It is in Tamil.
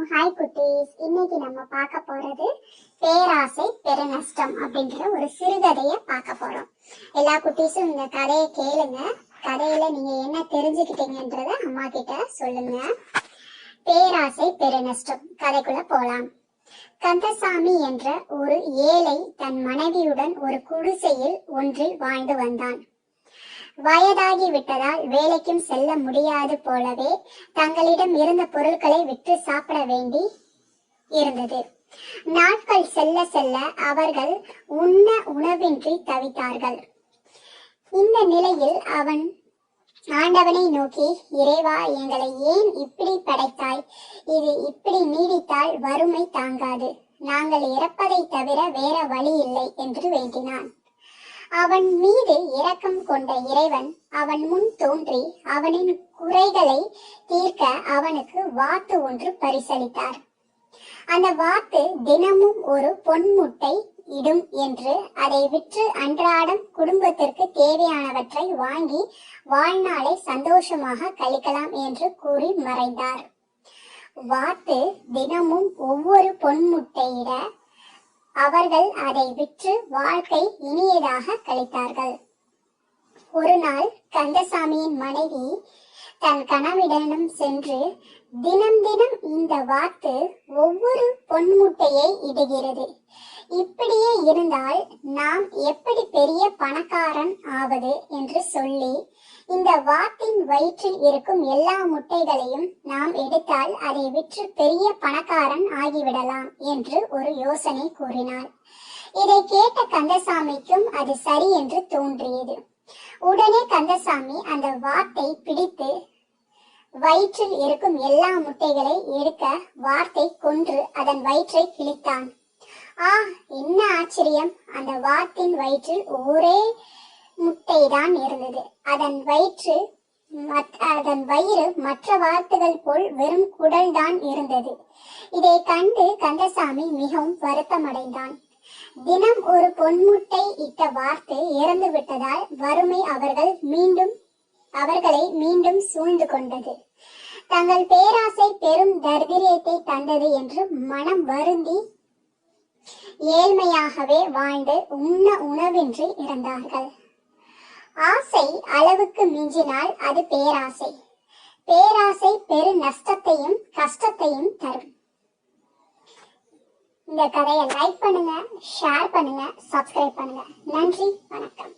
ஹாய் குட்டீஸ். இன்னைக்கு நம்ம பார்க்க போறது பேராசை பெருநஷ்டம் அப்படின்ற ஒரு சிறுகதைய பார்க்க போறோம். எல்லா குட்டீஸும் இந்த கதையை கேளுங்க. கதையில நீங்க என்ன தெரிஞ்சுக்கிட்டீங்கன்றத அம்மா கிட்ட சொல்லுங்க. பேராசை பெருநஷ்டம். கதைக்குள்ள போலாம். கந்தசாமி என்ற ஒரு ஏழை தன் மனைவியுடன் ஒரு குடிசையில் ஒன்றில் வாழ்ந்து வந்தான். வயதாகி விட்டதால் வேலைக்கும் செல்ல முடியாது போலவே தங்களிடம் இருந்த பொருட்களை விற்று சாப்பிட வேண்டி இருந்தது. நாட்கள் செல்ல செல்ல அவர்கள் உண்ண உணவின்றி தவித்தார்கள். இந்த நிலையில் அவன் ஆண்டவனை நோக்கி இறைவா எங்களை ஏன் இப்படி படைத்தாய்? இது இப்படி நீடித்தால் வறுமை தாங்காது. நாங்கள் இறப்பதை தவிர வேற வழி இல்லை என்று வேண்டினான். அவன் மீது இரக்கம் கொண்ட இறைவன் அவன் முன் தோன்றி அவனின் குறைகளை தீர்க்க அவனுக்கு வாத்து ஒன்று பரிசளித்தார். அந்த வாத்து தினமும் ஒரு பொன்முட்டை இடும் என்று அதை விற்று அன்றாடம் குடும்பத்திற்கு தேவையானவற்றை வாங்கி வாழ்நாளை சந்தோஷமாக கழிக்கலாம் என்று கூறி மறைந்தார். வாத்து தினமும் ஒவ்வொரு பொன்முட்டையிட அவர்கள் அதை விற்று வாழ்க்கை இனியதாக கழித்தார்கள். ஒரு நாள் கந்தசாமியின் மனைவி தன் கணவிடனும் சென்று தினம் தினம் இந்த வாத்து ஒவ்வொரு பொன்முட்டையை இடுகிறது. இப்படியே இருந்தால் நாம் எப்படி பெரிய பணக்காரன் ஆவது? என்று சொல்லி இந்த வாத்தின் வயிற்றில் இருக்கும் எல்லா முட்டைகளையும் நாம் எடுத்தால் அதை விற்று பெரிய பணக்காரன் ஆகிவிடலாம் என்று ஒரு யோசனை கூறினார் இதை கேட்ட கந்தசாமிக்கும் அது சரி என்று தோன்றியது. உடனே கந்தசாமி அந்த வாத்தை பிடித்து வயிற்றில் இருக்கும் எல்லா முட்டைகளை எடுக்க வார்த்தை கொன்று அதன் வயிற்றை கிழித்தான். ஆ என்ன ஆச்சரியம். அந்த வாத்தின் வயிற்றில் ஒரே முட்டைதான் இருந்தது. அதன் வயிற்று அதன் வயிறு மற்ற வார்த்தைகள் போல் வெறும் குடல் தான் இருந்தது. இதை கண்டு கந்தசாமி மிகவும் வருத்தமடைந்தான். தினம் ஒரு பொன்முட்டை இட்ட வார்த்தை இறந்து விட்டதால் வறுமை அவர்கள் மீண்டும் அவர்களை மீண்டும் சூழ்ந்து கொண்டது. தங்கள் பேராசை பெரும் தர்திரியத்தை தந்தது என்று மனம் வருந்தி ஏழ்மையாகவே வாழ்ந்து உண்ண உணவின்றி இருந்தார்கள் ஆசை அளவுக்கு மிஞ்சினால் அது பேராசை. பேராசை பெரு நஷ்டத்தையும் கஷ்டத்தையும் தரும். இந்த கதையை லைக் பண்ணுங்க ஷேர் பண்ணுங்க சப்ஸ்கிரைப் பண்ணுங்க. நன்றி வணக்கம்.